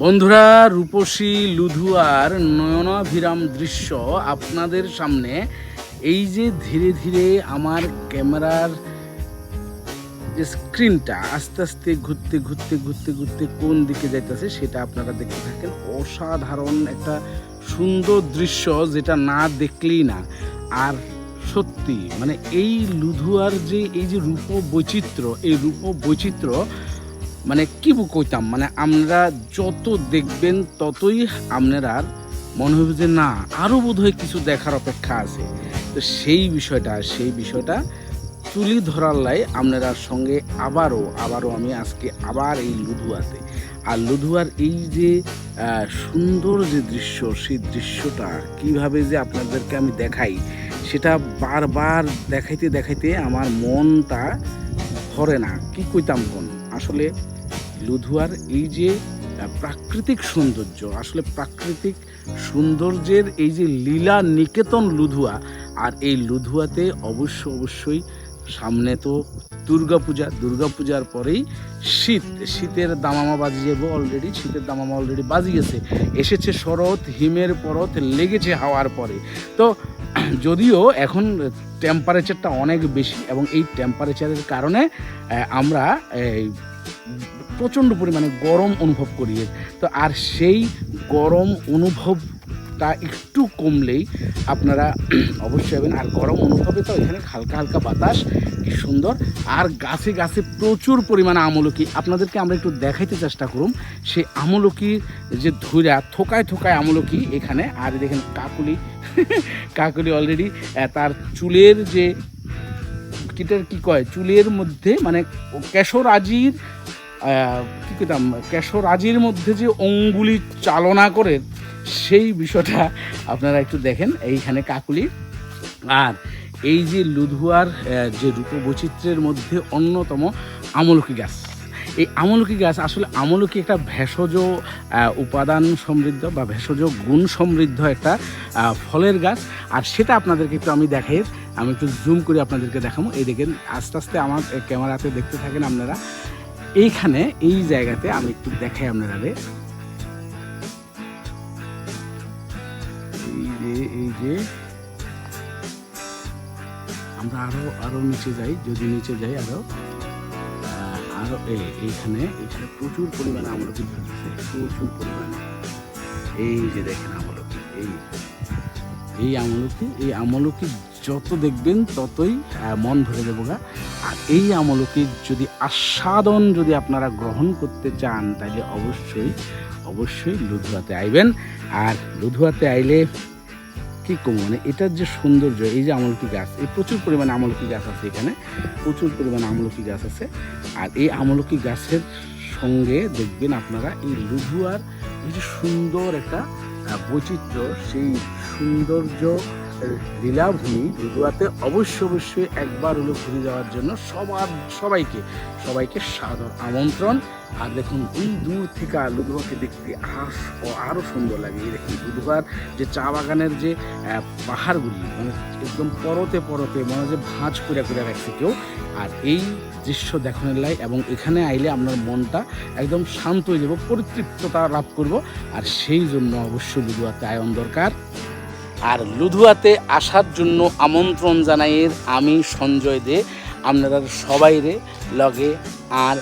বন্ধুরা, রূপসী লুধুয়ার নয়নাভিরাম দৃশ্য আপনাদের সামনে। এই যে ধীরে ধীরে আমার ক্যামেরার স্ক্রিনটা আস্তে আস্তে ঘুরতে ঘুরতে ঘুরতে ঘুরতে কোন দিকে যাইতেছে সেটা আপনারা দেখতে থাকেন। অসাধারণ একটা সুন্দর দৃশ্য যেটা না দেখলেই না। আর সত্যি মানে এই লুধুয়ার যে, এই যে রূপ বৈচিত্র্য এই রূপ বৈচিত্র্য মানে কি কইতাম? মানে আমরা যত দেখবেন ততই আপনারা মনে হবে যে না আরও বোধহয় কিছু দেখার অপেক্ষা আছে। তো সেই বিষয়টা সেই বিষয়টা তুলি ধরার লাই আপনার সঙ্গে আবারও আবারও আমি আজকে আবার এই লুধুয়াতে। আর লুধুয়ার এই যে সুন্দর যে দৃশ্য, সেই দৃশ্যটা কীভাবে যে আপনাদেরকে আমি দেখাই, সেটা বারবার দেখাইতে দেখাইতে আমার মনটা ভরে না। কি কইতাম কোন? আসলে লুধুয়ার এই যে প্রাকৃতিক সৌন্দর্য, আসলে প্রাকৃতিক সৌন্দর্যের এই যে লীলা নিকেতন লুধুয়া, আর এই লুধুয়াতে অবশ্য অবশ্যই সামনে তো দুর্গাপূজা, দুর্গাপূজার পরেই শীত, শীতের দামামা বাজি যাব অলরেডি শীতের দামামা অলরেডি বাজি গেছে এসেছে শরৎ, হিমের পরত, লেগেছে হাওয়ার পরে। তো যদিও এখন টেম্পারেচারটা অনেক বেশি, এবং এই টেম্পারেচারের কারণে আমরা প্রচণ্ড পরিমাণে গরম অনুভব করি তো আর সেই গরম অনুভবটা একটু কমলেই আপনারা অবশ্যই হবেন আর গরম অনুভবে তো এখানে হালকা হালকা বাতাস, কি সুন্দর। আর গাছে গাছে প্রচুর পরিমাণে আমলকি। আপনাদেরকে আমরা একটু দেখাইতে চেষ্টা করুন সেই আমলকি যে ধুরা থোকায় থোকায় আমলকি এখানে। আর দেখেন কাকুলি কাকুলি অলরেডি তার চুলের যে কিটার কি কয়, চুলের মধ্যে মানে কেশরাজির কি কইতাম, কেশরাজির মধ্যে যে অঙ্গুলি চালনা করে, সেই বিষয়টা আপনারা একটু দেখেন, এইখানে কাকুলি। আর এই যে লুধুয়ার যে রূপবৈচিত্র্যের মধ্যে অন্যতম আমলকি গাছ। এই আমলকি গাছ আসলে আমলকি একটা ভেষজ উপাদান সমৃদ্ধ বা ভেষজ গুণ সমৃদ্ধ একটা ফলের গাছ। আর সেটা আপনাদেরকে একটু আমি দেখাই। আমি একটু জুম করে আপনাদেরকে দেখাবো। এই দেখেন আস্তে আস্তে আমার ক্যামেরাতে দেখতে থাকেন আপনারা। এইখানে এই জায়গাতে আমি একটু দেখাই আপনারা রে এই যে এই যে। আমরা আরও আরও নিচে যাই যদি নিচে যাই আরও। আহ, আরও এই এইখানে এইখানে প্রচুর পরিমাণে আমলকি প্রচুর পরিমাণে। এই যে দেখেন আমলকি এই। এই আমলকি এই আমলকি যত দেখবেন ততই মন ভরে দেবো গা। আর এই আমলকি যদি আস্বাদন যদি আপনারা গ্রহণ করতে চান তাহলে অবশ্যই অবশ্যই লুধুয়াতে আইবেন। আর লুধুয়াতে আইলে কি কম মানে এটার যে সৌন্দর্য, এই যে আমলকি গাছ, এই প্রচুর পরিমাণে আমলকি গাছ আছে এখানে। প্রচুর পরিমাণে আমলকি গাছ আছে। আর এই আমলকি গাছের সঙ্গে দেখবেন আপনারা এই লুধুয়ার এই যে সুন্দর একটা বৈচিত্র্য, সেই সৌন্দর্য লীলাভূমি লুধুয়াতে অবশ্য অবশ্যই একবার হলো ঘুরে যাওয়ার জন্য সবার, সবাইকে সবাইকে সাদর আমন্ত্রণ। আর দেখুন এই দূর থেকে লুধুয়াকে দেখতে আর আরও সুন্দর লাগে। এই দেখুন লুধুয়ার যে চা বাগানের যে পাহাড়গুলি মানে একদম পরতে পরতে মনে যে ভাঁজ করে করে রাখছে কেউ। আর এই দৃশ্য দেখানোর লাই এবং এখানে আইলে আপনার মনটা একদম শান্ত হয়ে যাব, পরিতৃপ্ততা লাভ করব। আর সেই জন্য অবশ্যই লুধুয়াতে আয়ন দরকার। আর লুধুয়াতে আসার জন্য আমন্ত্রণ জানাইয়ের আমি সঞ্জয় দে। আপনারা সবাইরে লগে আর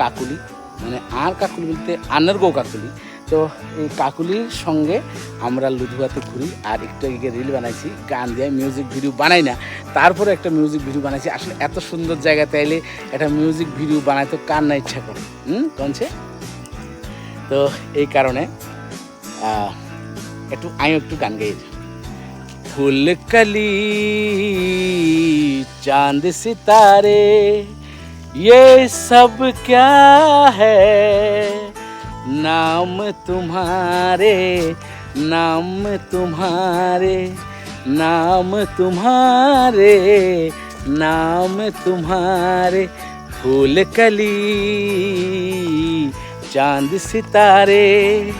কাকুলি মানে আর কাকুলি বলতে আনের গো কাকুলি। তো এই কাকুলির সঙ্গে আমরা লুধুয়াতে ঘুরি আর একটু আগে রিল বানাইছি, গান দিয়ে মিউজিক ভিডিও বানাই না। তারপরে একটা মিউজিক ভিডিও বানাইছি। আসলে এত সুন্দর জায়গাতে এলে একটা মিউজিক ভিডিও বানাইতে কার না ইচ্ছা করে? হুম কনছে তো এই কারণে একটু আমি একটু গান গাই। फूल कली, चाँद सितारे, ये सब क्या है? नाम तुम्हारे नाम तुम्हारे नाम तुम्हारे नाम तुम्हारे, फूल कली, चाँद सितारे,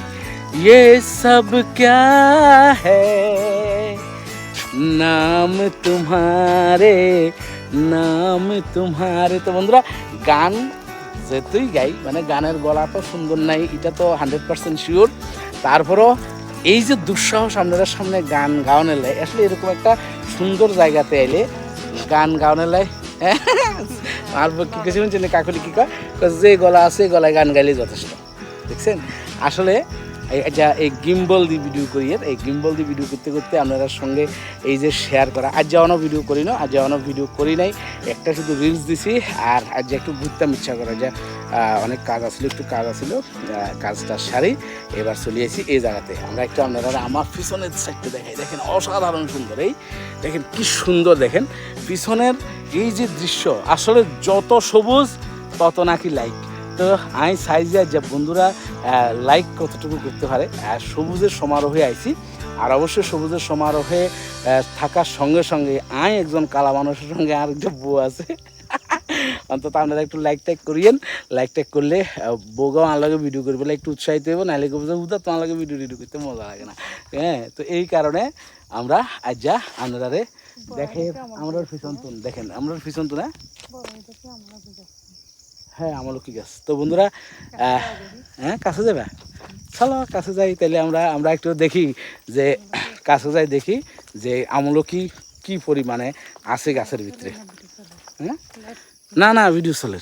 ये सब क्या है? নাম তোমারে নাম তোমারে। তো বন্ধুরা গান যেহেতুই গাই মানে গানের গলা তো সুন্দর নাই এটা তো হান্ড্রেড পার্সেন্ট শিওর তারপরও এই যে দুঃসাহস আপনাদের সামনে গান গাওয়ানো এলে আসলে এরকম একটা সুন্দর জায়গাতে এলে গান গাওয়ানো এলে আর কি কিছু শুনছেন? কাকুলি কি কয়, যে গলা আছে গলায় গান গাইলে যথেষ্ট। দেখছেন? আসলে যা এই গিম্বল দিয়ে ভিডিও করি এর, এই গিম্বল দিয়ে ভিডিও করতে করতে আপনাদের সঙ্গে এই যে শেয়ার করা। আজ যাওয়ানো ভিডিও করি না আজ যাওয়ানো ভিডিও করি নাই একটা শুধু রিলস দিছি আর আজ একটু ঘুরতাম ইচ্ছা করে যে অনেক কাজ আসছিল একটু কাজ আসছিল আহ, কাজটা সারি এবার চলে এসেছি এই জায়গাতে। আমরা একটু আপনারা আমার পিছনের সাইডটা দেখাই। দেখেন অসাধারণ সুন্দর এই দেখেন কি সুন্দর দেখেন। পিছনের এই যে দৃশ্য আসলে যত সবুজ তত নাকি লাইক তো আমি সাইজে যে বন্ধুরা লাইক কতটুকু করতে পারে আর সবুজের সমারোহে আইছি। আর অবশ্যই সবুজের সমারোহে থাকার সঙ্গে সঙ্গে আই একজন কালা মানুষের সঙ্গে আর একটা বউ আছে। অন্তত আপনারা একটু লাইক টাইক করিয়েন। লাইক টাইক করলে বউগাও আমার লগে ভিডিও করবে একটু উৎসাহিত হইব নাহলে কবে উদা তোমার লগে ভিডিও টিডিও করতে মজা লাগে না। হ্যাঁ তো এই কারণে আমরা আজ যা আপনারা দেখে আমরা পিছন দেখেন আমরা পিছন হ্যাঁ? হ্যাঁ আমলকি গাছ। তো বন্ধুরা হ্যাঁ কাছে যাবে? চলো, কাছে যাই তাহলে আমরা আমরা একটু দেখি যে, কাছে যাই দেখি যে, আমলকি কি পরিমাণে আছে গাছের ভিতরে। হ্যাঁ? না না ভিডিও চলে